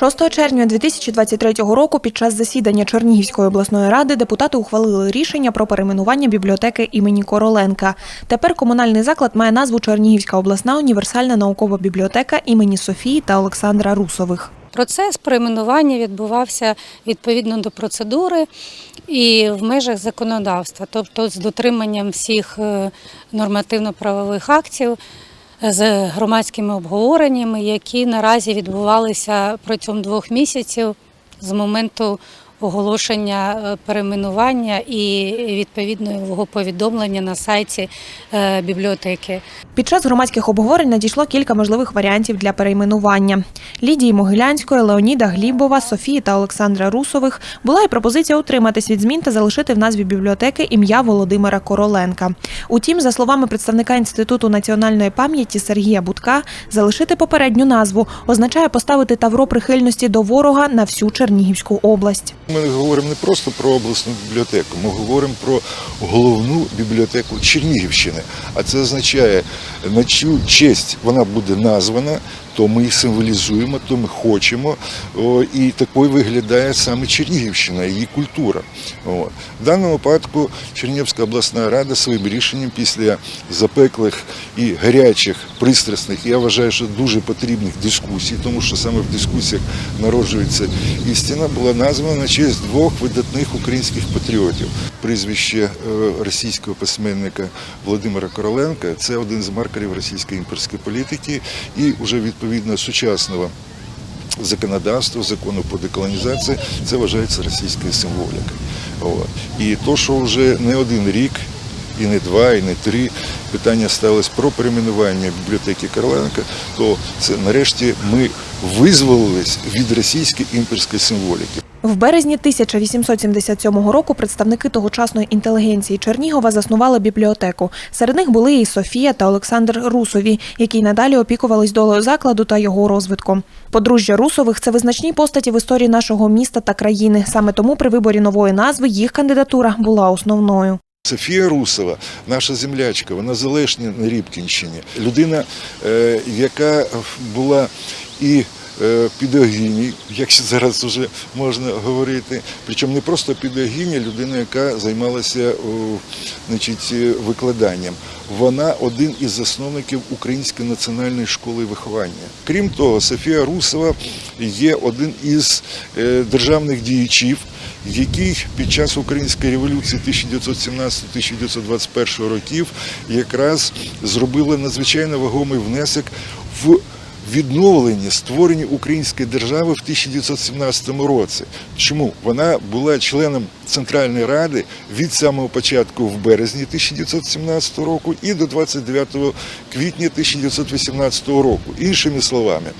6 червня 2023 року під час засідання Чернігівської обласної ради депутати ухвалили рішення про перейменування бібліотеки імені Короленка. Тепер комунальний заклад має назву Чернігівська обласна універсальна наукова бібліотека імені Софії та Олександра Русових. Процес перейменування відбувався відповідно до процедури і в межах законодавства, тобто з дотриманням всіх е, нормативно-правових актів, з громадськими обговореннями, які наразі відбувалися протягом двох місяців з моменту оголошення е, перейменування і відповідного його повідомлення на сайті е, бібліотеки. Під час громадських обговорень надійшло кілька можливих варіантів для перейменування. Лідії Могилянської, Леоніда Глібова, Софії та Олександра Русових була і пропозиція утриматись від змін та залишити в назві бібліотеки ім'я Володимира Короленка. Утім, за словами представника Інституту національної пам'яті Сергія Будка, залишити попередню назву означає поставити тавро прихильності до ворога на всю Чернігівську область. Ми говоримо не просто про обласну бібліотеку, ми говоримо про головну бібліотеку Чернігівщини. А це означає, на чию честь вона буде названа, то ми її символізуємо, то ми хочемо. І такою виглядає саме Чернігівщина, її культура. В даному випадку Чернігівська обласна рада своїм рішенням після запеклих і гарячих, пристрасних, я вважаю, що дуже потрібних дискусій, тому що саме в дискусіях народжується істина, була названа на честь двох видатних українських патріотів. Прізвище е, російського письменника Володимира Короленка це один з маркерів російської імперської політики і вже відповідно сучасного законодавства, закону по деколонізації, це вважається російською символікою. І то, що вже не один рік, і не два, і не три питання сталося про перейменування бібліотеки Карленка, то це нарешті ми визволились від російської імперської символіки. В березні 1877 року представники тогочасної інтелігенції Чернігова заснували бібліотеку. Серед них були і Софія та Олександр Русові, які надалі опікувались долею закладу та його розвитком. Подружжя Русових це визначні постаті в історії нашого міста та країни. Саме тому при виборі нової назви їх кандидатура була основною. Софія Русова, наша землячка, вона залежна на Рібкінщині. Людина, е, яка була і е, педагогіній, як зараз вже можна говорити, причому не просто педагогіня, людина, яка займалася значить, е, викладанням. Вона один із засновників Української національної школи виховання. Крім того, Софія Русова є один із е, державних діячів, який під час української революції 1917-1921 років якраз зробили надзвичайно вагомий внесок в відновленні створення української держави в 1917 році. Чому вона була членом Центральної Ради від самого початку в березні 1917 року і до 29 квітня 1918 року. Іншими словами,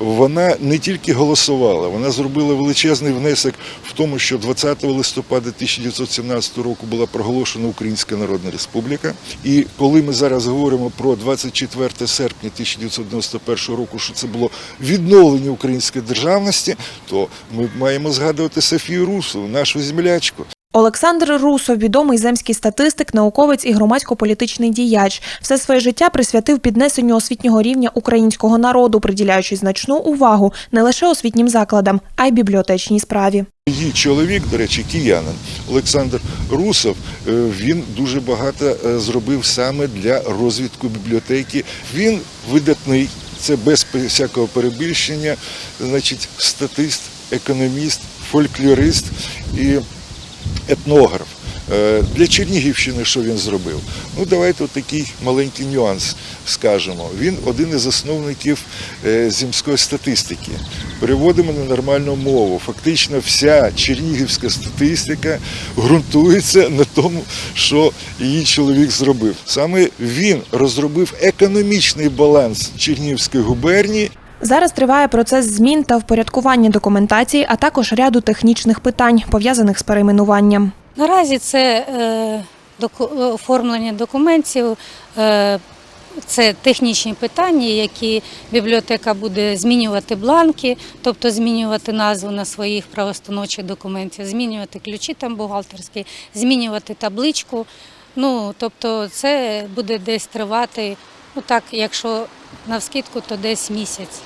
вона не тільки голосувала, вона зробила величезний внесок в тому, що 20 листопада 1917 року була проголошена Українська Народна Республіка. І коли ми зараз говоримо про 24 серпня 1991 року, що це було відновлення української державності, то ми маємо згадувати Софію Русову, нашу землячку. Олександр Русов, відомий земський статистик, науковець і громадсько-політичний діяч, все своє життя присвятив піднесенню освітнього рівня українського народу, приділяючи значну увагу не лише освітнім закладам, а й бібліотечній справі. Її чоловік, до речі, киянин Олександр Русов, е, він дуже багато е, зробив саме для розвитку бібліотеки. Він видатний, це без всякого перебільшення, значить, статист, економіст, фольклорист і етнограф. Е, Для Чернігівщини що він зробив? Ну, давайте такий маленький нюанс скажемо. Він один із засновників е, земської статистики. Переводимо на нормальну мову. Фактично вся чернігівська статистика ґрунтується на тому, що її чоловік зробив. Саме він розробив економічний баланс Чернігівської губернії Зараз триває процес змін та впорядкування документації, а також ряду технічних питань, пов'язаних з перейменуванням. Наразі це е, доку- оформлення документів, е, це технічні питання, які бібліотека буде змінювати бланки, тобто змінювати назву на своїх правостановчих документів, змінювати ключі там бухгалтерські, змінювати табличку. Ну, тобто це буде десь тривати, ну так, якщо навскидку, то десь місяць.